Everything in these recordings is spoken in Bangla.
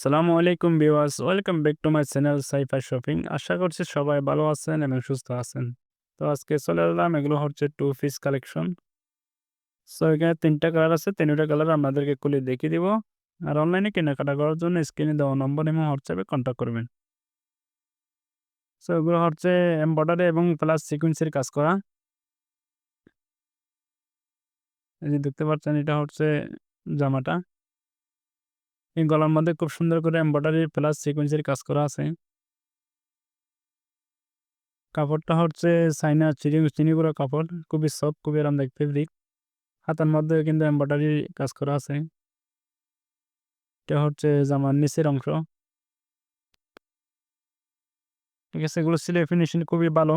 সালামু আলাইকুম viewers, welcome back to my channel Saifa shopping. আশা করছি সবাই ভালো আছেন এবং সুস্থ আছেন। তো আজকে চলে এলাম, এগুলো হচ্ছে টু পিস কালেকশন। সো এখানে তিনটা কালার আছে, তিনটা কালার আপনাদেরকে খুলে দেখিয়ে দিব। আর অনলাইনে কেনাকাটা করার জন্য স্ক্রিনে দেওয়া নম্বর এবং হোয়াটসঅ্যাপে কন্ট্যাক্ট করবেন। সো এগুলো হচ্ছে এমব্রয়ডারি এবং প্লাস সিকুয়েন্সের কাজ করা। এই যে দেখতে পাচ্ছেন, এটা হচ্ছে জামাটা। এই গলার মধ্যে খুব সুন্দর করে এমব্রয়ডারি প্লাস সিকোয়েন্সের কাজ করা আছে। কাপড়টা হচ্ছে চাইনা চিনি চিনি গুঁড়ো কাপড়, খুবই সফট খুবই আরাম আরামদায়ক ফেব্রিক হাতার মধ্যে কিন্তু এমব্রয়ডারি কাজ করা আছে। এটা হচ্ছে জামার নিচের অংশ। ঠিক আছে এগুলো সিলাই ফিনিশিং খুবই ভালো।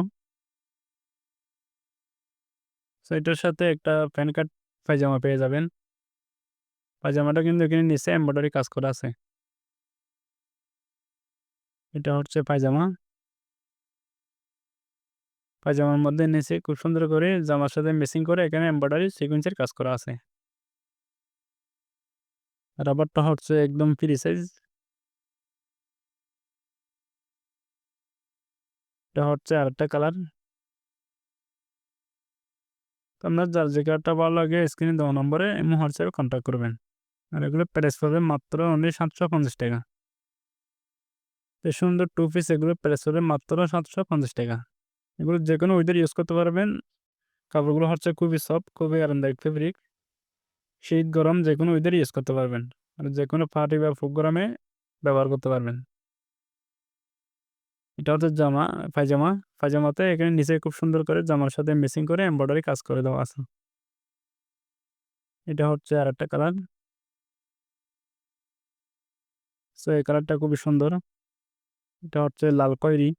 তো এটার সাথে একটা প্যান কার্ড পায়জামা পেয়ে যাবেন। পায়জামাটা কিন্তু এখানে নিচে এমব্রয়ডারি কাজ করা আছে। এটা হচ্ছে পায়জামা। পায়জামার মধ্যে নিচে খুব সুন্দর করে জামার সাথে মেসিং করে এখানে এমব্রয়ডারি সিকুয়েন্সের কাজ করা আছে। রাবারটা হচ্ছে একদম ফ্রি সাইজ এটা হচ্ছে আরেকটা কালার আপনার যার যে কালারটা ভালো লাগে স্ক্রিনে দেওয়া নম্বরে এমন হোয়াটসঅ্যাপে কন্ট্যাক্ট করবেন। আর এগুলো প্রাইস পাবে মাত্র অনলি সাতশো পঞ্চাশ টাকা। এই সুন্দর টু পিস এগুলো প্রাইস পাবে মাত্র সাতশো পঞ্চাশ টাকা। এগুলো যে কোনো ওয়েদার ইউজ করতে পারবেন। কাপড়গুলো হচ্ছে খুবই সফট খুবই আরামদায়ক ফেব্রিক শীত, গরম যে কোনো ওয়েদার ইউজ করতে পারবেন। আর যে কোনো পার্টি বা প্রোগ্রামে ব্যবহার করতে পারবেন। এটা হচ্ছে জামা, পায়জামা। পায়জামাতে এখানে নিচে খুব সুন্দর করে জামার সাথে মেসিং করে এমব্রয়ডারি কাজ করে দেওয়া আছে। এটা হচ্ছে আর একটা কালার সো এই কালারটা খুবই সুন্দর। এটা হচ্ছে লাল কয়রি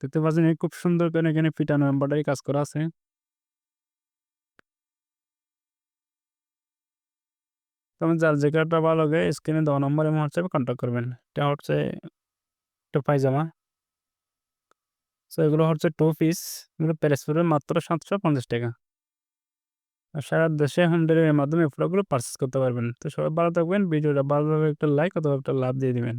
দেখতে পাচ্ছেন খুব সুন্দর করে এখানে ফিটানো এমব্রয়ডারি কাজ করা আছে। তবে যার যে কালারটা ভালো লাগে, স্ক্রিনে নম্বর এবং হোয়াটসঅ্যাপে কন্ট্যাক্ট করবেন। এটা হচ্ছে একটা পায়জামা। সো এগুলো হচ্ছে টু পিস এগুলো পড়বে মাত্র সাতশো পঞ্চাশ টাকা। সারা দেশে হোম ডেলিভারির মাধ্যমে প্রোডাক্টগুলো পারচেস করতে পারবেন। তো সবাই ভালো থাকবেন, ভিডিওটা ভালো লাগলে একটা লাইক অথবা একটা লাভ দিয়ে দিবেন।